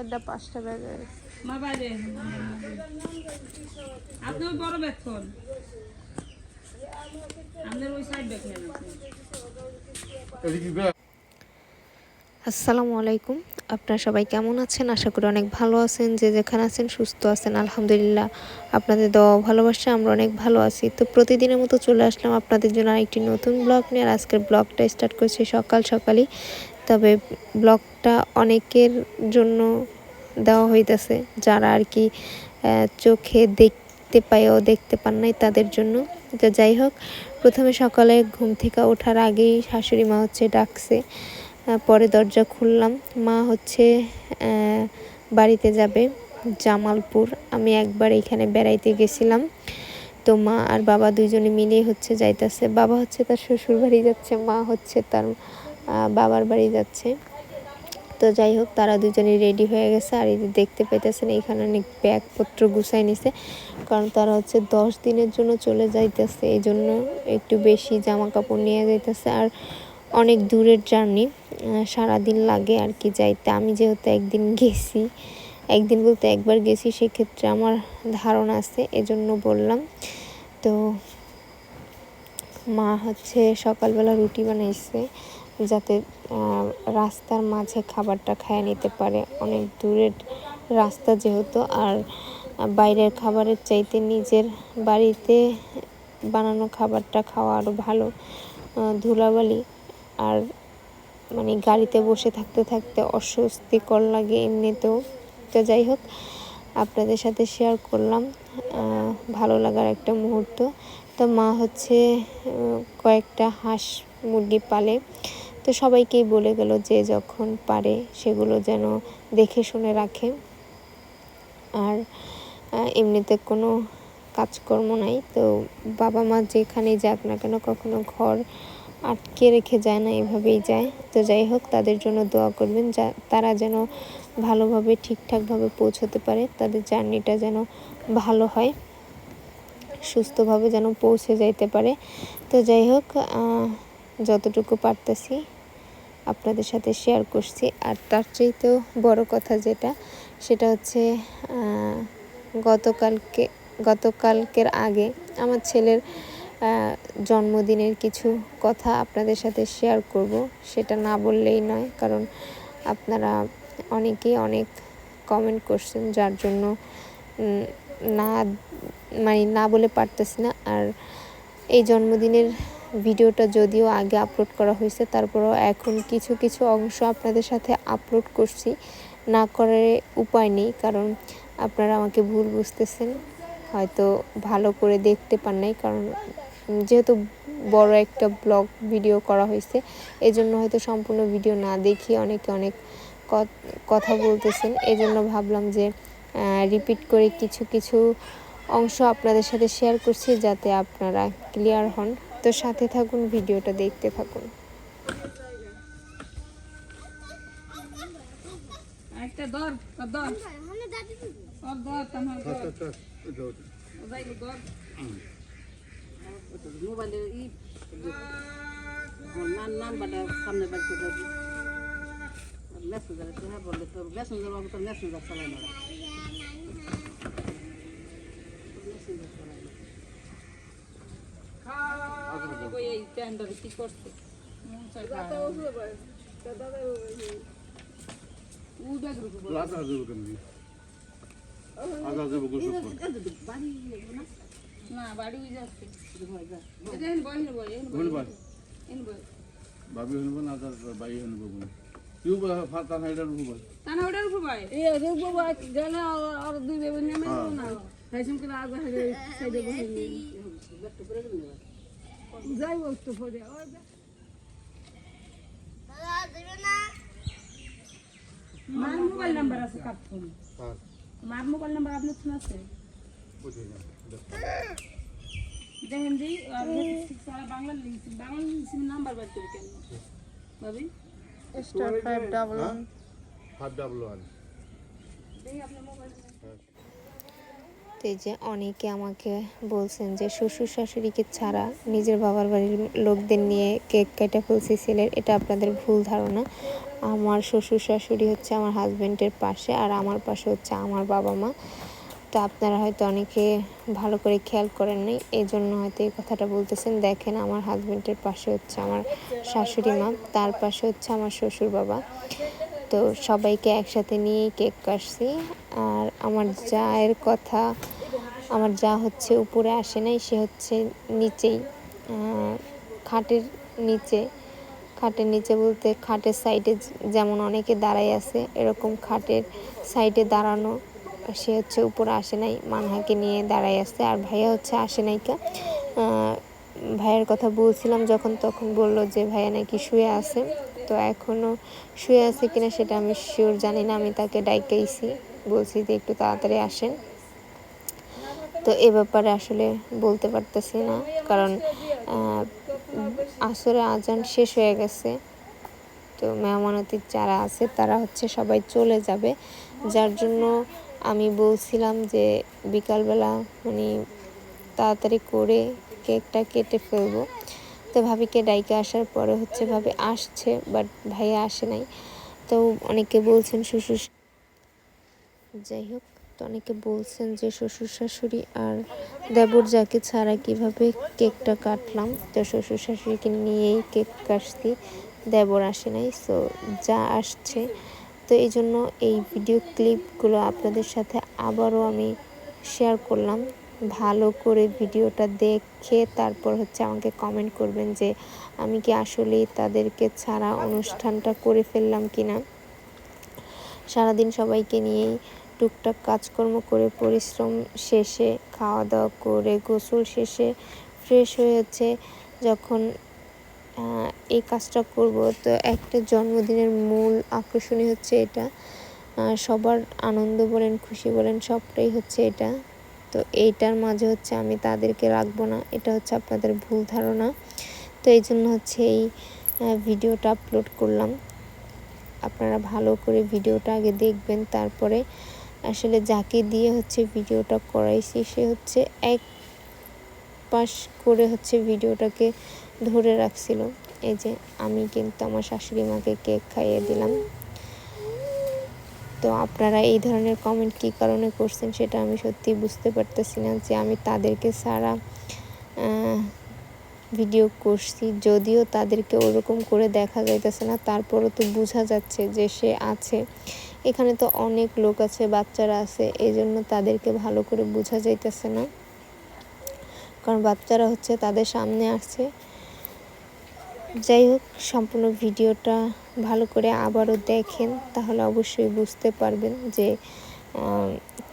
চারটা পাঁচটা বেজে মা বাইরে আপনি ওই বড় ব্যাগ খান আপনার ওই সাইড ব্যাগ নেন আপনি। আসসালামু আলাইকুম। আপনারা সবাই কেমন আছেন? আশা করি অনেক ভালো আছেন। যে যেখানে আছেন সুস্থ আছেন আলহামদুলিল্লাহ। আপনাদের দেওয়া ভালোবাসা আমরা অনেক ভালো আছি। তো প্রতিদিনের মতো চলে আসলাম আপনাদের জন্য আরেকটি নতুন ব্লগ নিয়ে। আর আজকের ব্লগটা স্টার্ট করছি সকাল সকালই। তবে ব্লগটা অনেকের জন্য দেওয়া হইতেছে। যারা আর কি চোখে দেখতে পায়ও দেখতে পান নাই তাদের জন্য। তো যাই হোক, প্রথমে সকালে ঘুম থেকে ওঠার আগেই শাশুড়ি মা হচ্ছে ডাকছে। পরে দরজা খুললাম। মা হচ্ছে বাড়িতে যাবে জামালপুর। আমি একবার এখানে বেড়াইতে গেছিলাম। তো মা আর বাবা দুইজনে মিলেই হচ্ছে যাইতাছে। বাবা হচ্ছে তার শ্বশুর বাড়ি যাচ্ছে, মা হচ্ছে তার বাবার বাড়ি যাচ্ছে। তো যাই হোক, তারা দুজনে রেডি হয়ে গেছে। আর এই দেখতে পেতেছেন, এখানে অনেক ব্যাগপত্র গুছাই নিছে। কারণ তারা হচ্ছে দশ দিনের জন্য চলে যাইতেছে। এই জন্য একটু বেশি জামা কাপড় নিয়ে যাইতেছে। আর অনেক দূরের জার্নি সারাদিন লাগে আর কি যাইতে। আমি যেহেতু একদিন গেছি, একদিন বলতে একবার গেছি, সেক্ষেত্রে আমার ধারণা আছে, এজন্য বললাম। তো মা হচ্ছে সকালবেলা রুটি বানাইছে। যাতে রাস্তার মাঝে খাবারটা খেয়ে নিতে পারে। অনেক দূরের রাস্তা যেহেতু, আর বাইরের খাবারের চাইতে নিজের বাড়িতে বানানো খাবারটা খাওয়া আরও ভালো ধুলাবালি। আর মানে গাড়িতে বসে থাকতে থাকতে অস্বস্তিকর লাগে এমনিতেও। তো যাই হোক, আপনাদের সাথে শেয়ার করলাম ভালো লাগার একটা মুহূর্ত। তো মা হচ্ছে কয়েকটা হাঁস মুরগি পালে। তো সবাইকেই বলে গেল যে যখন পারে সেগুলো যেন দেখে শুনে রাখে। আর এমনিতে কোনো কাজকর্ম নাই। তো বাবা মা যেখানেই যাক না কেন কখনো ঘর আটকে রেখে যায় না, এভাবেই যায়। তো যাই হোক, তাদের জন্য দোয়া করবেন যা, তারা যেন ভালোভাবে, ঠিকঠাকভাবে পৌঁছতে পারে। তাদের জার্নিটা যেন ভালো হয়, সুস্থভাবে যেন পৌঁছে যাইতে পারে। তো যাই হোক যতটুকু পারতেছি আপনাদের সাথে শেয়ার করছি। আর তার চাইতেও বড় কথা যেটা, সেটা হচ্ছে গতকালকে, গতকালকের আগে আমার ছেলের জন্মদিনের কিছু কথা আপনাদের সাথে শেয়ার করব। সেটা না বললেই নয়, কারণ আপনারা অনেকেই অনেক কমেন্ট করছেন, যার জন্য না মানে না বলে পারতেছি না। আর এই জন্মদিনের ভিডিওটা যদিও আগে আপলোড করা হয়েছে, তারপরও এখন কিছু কিছু অংশ আপনাদের সাথে আপলোড করছি। না করে উপায় নেই, কারণ আপনারা আমাকে ভুল বুঝতেছেন। হয়তো ভালো করে দেখতে পান নাই, কারণ যেহেতু বড় একটা ব্লগ ভিডিও করা হয়েছে এই জন্য হয়তো সম্পূর্ণ ভিডিও না দেখিয়ে অনেকে অনেক কথা বলতেছেন। এই জন্য ভাবলাম যে রিপিট করে কিছু কিছু অংশ আপনাদের সাথে শেয়ার করছি, যাতে আপনারা ক্লিয়ার হন। তো সাথে থাকুন ভিডিওটা দেখতে থাকুন। একটা দর ওর দর ওর দর তোমার দর ওদাই দর মোবাইলের ই নাম নাম্বারটা সামনে দিবি হ্যাঁ বললে তোর মেসেঞ্জার বাবু তোর মেসেঞ্জার চালাই না। ওই এই টেন্ডারে কি করছে মন বল। না বাড়ি যাচ্ছে। ভাবি শুনব না তার বাই শুনব কোনো কেউ ফাতা হাইডার উপর তা না ওটার উপর বয়। এই রে বাবা গেলে আর দুই বেবি নেমে না হাইসিম করে আগে হাইরে সাইডে বসে যাই বলতো পরে মার মোবাইল নাম্বার আছে কার ফোন। মার মোবাইল নাম্বার আপনার ফোন আছে? দেখেন দি সারা বাংলা লিখছি বাংলা লিখছি নাম্বার বার করে কেন? ভাবি? Star five double one five double one দেখি আপনার মোবাইল তো এই যে অনেকে আমাকে বলছেন যে শ্বশুর শাশুড়িকে ছাড়া নিজের বাবার বাড়ির লোকদের নিয়ে কেক কেটে ফেলছি ছেলের, এটা আপনাদের ভুল ধারণা। আমার শ্বশুর শাশুড়ি হচ্ছে আমার হাজব্যান্ডের পাশে আর আমার পাশে হচ্ছে আমার বাবা মা। তো আপনারা হয়তো অনেকে ভালো করে খেয়াল করেন নাই এই জন্য হয়তো এই কথাটা বলতেছেন। দেখেন আমার হাজব্যান্ডের পাশে হচ্ছে আমার শাশুড়ি মা, তার পাশে হচ্ছে আমার শ্বশুর বাবা। তো সবাইকে একসাথে নিয়ে কেক কাটছি। আর আমার জায়ের কথা, আমার যা হচ্ছে উপরে আসে নাই, সে হচ্ছে নিচেই। খাটের নিচে খাটের নিচে বলতে খাটের সাইডে যেমন অনেকে দাঁড়াই আছে, এরকম খাটের সাইডে দাঁড়ানো, সে হচ্ছে উপরে আসে নাই, মানহাকে নিয়ে দাঁড়াই আছে, আর ভাইয়া হচ্ছে আসে নাই কা। ভাইয়ের কথা বলছিলাম যখন, তখন বলল যে ভাইয়া নাকি শুয়ে আছে। তো এখনও শুয়ে আছে কিনা সেটা আমি শিওর জানি না। আমি তাকে ডাইকাইছি, বলছি যে একটু তাড়াতাড়ি আসেন। তো এ ব্যাপারে আসলে বলতে পারতেছি না, কারণ আসরে আজান শেষ হয়ে গেছে। তো মেহমানতির যারা আছে তারা হচ্ছে সবাই চলে যাবে। যার জন্য আমি বলছিলাম যে বিকালবেলা মানে তাড়াতাড়ি করে কেকটা কেটে ফেলব। তো ভাবিকে ডাইকে আসার পরে হচ্ছে ভাবি আসছে বাট ভাইয়া আসে নাই। তো অনেকে বলছেন শ্বশুর যাই হোক, তো অনেকে বলছেন যে শ্বশুর শাশুড়ি আর দেবর যাকে ছাড়া কীভাবে কেকটা কাটলাম, তো শ্বশুর শাশুড়িকে নিয়েই কেক কাটছি, দেবর আসে নাই সো যা আসছে। তো এই জন্য এই ভিডিও ক্লিপগুলো আপনাদের সাথে আবারও আমি শেয়ার করলাম। ভালো করে ভিডিওটা দেখে তারপর হচ্ছে আমাকে কমেন্ট করবেন যে আমি কি আসলেই তাদেরকে ছাড়া অনুষ্ঠানটা করে ফেললাম কি না সারাদিন সবাইকে নিয়েই টুকটাক কাজকর্ম করে পরিশ্রম শেষে খাওয়া দাওয়া করে গোসল শেষে ফ্রেশ হয়ে হচ্ছে যখন এই কাজটা করব। তো একটা জন্মদিনের মূল আকর্ষণই হচ্ছে এটা। সবার আনন্দ বলেন, খুশি বলেন, সবটাই হচ্ছে এটা। তো এইটার মাঝে হচ্ছে আমি তাদেরকে রাখব না। এটা হচ্ছে আপনাদের ভুল ধারণা। তো এই জন্য হচ্ছে এই ভিডিওটা আপলোড করলাম। আপনারা ভালো করে ভিডিওটা আগে দেখবেন, তারপরে আসলে যাকে দিয়ে হচ্ছে ভিডিওটা করাইছি, সে হচ্ছে এক পাশ করে হচ্ছে ভিডিওটাকে ধরে রাখছিল। এই যে আমি কিন্তু আমার শাশুড়ি মাকে কেক খাইয়ে দিলাম। তো আপনারা এই ধরনের কমেন্ট কী কারণে করছেন সেটা আমি সত্যি বুঝতে পারতেছি না যে আমি তাদেরকে সারা ভিডিও করছি। যদিও তাদেরকে ওরকম করে দেখা যাইতেছে না, তারপরও তো বোঝা যাচ্ছে যে সে আছে। এখানে তো অনেক লোক আছে, বাচ্চারা আছে এই জন্য তাদেরকে ভালো করে বোঝা যাইতেছে না। কারণ বাচ্চারা হচ্ছে তাদের সামনে আসছে। যাই হোক সম্পূর্ণ ভিডিওটা ভালো করে আবারও দেখেন তাহলে অবশ্যই বুঝতে পারবেন যে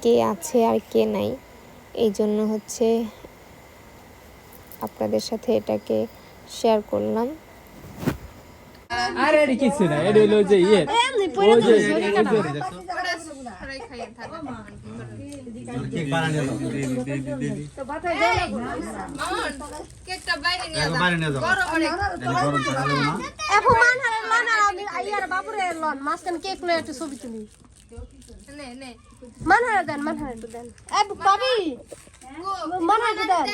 কে আছে আর কে নাই এই জন্য হচ্ছে আপনাদের সাথে এটাকে শেয়ার করলাম আরে কিছু না এটি হলো যে ইয়ে ছবি তুলি। মান দেন মান হারে একটু দেন। এ বাবি! মান হারে দেন।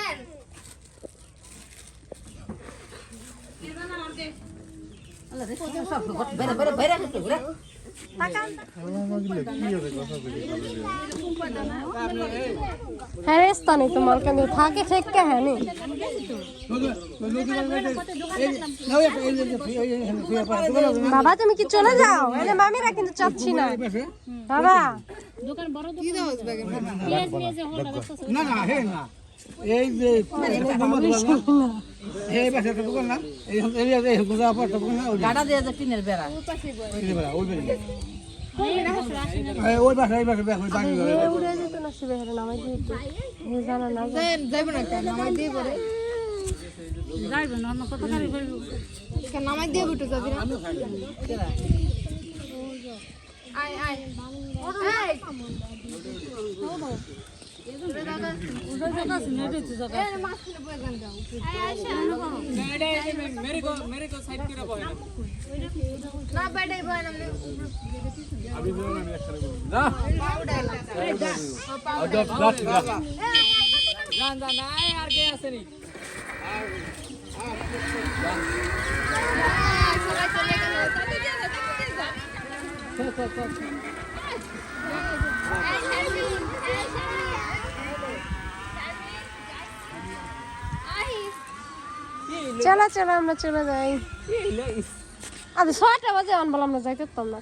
হ্যাঁ নেই তোমার কেন থাকে ঠিক কে হ্যাঁ নেই বাবা তুমি কি চলে যাও? মামিরা কিন্তু চাচ্ছি না। বাবা। না না হে না। এই যে এই পাশে একটা দোকান না? এই এই এই গুজা পর দোকান না? গাড়া দিয়ে যে টিনের বেড়া। ওই বেড়া। ওই এই বাড়ি উড়ে যেত না শিবে হেরে নামাই দিয়ে জানা না যাইব না কেন নামাই দিয়ে পরে। যাইবে না অন্য কত গাড়ি করব নামাই দিয়ে বিটু যাবি না? আয় আয়। এই। না বেডে বয় না আমি বললাম আমি একসাথে বলব। চলো চলো আমরা চলে যাই। আচ্ছা ছয়টা বাজে আনব আমরা যাইতে পারতাম না।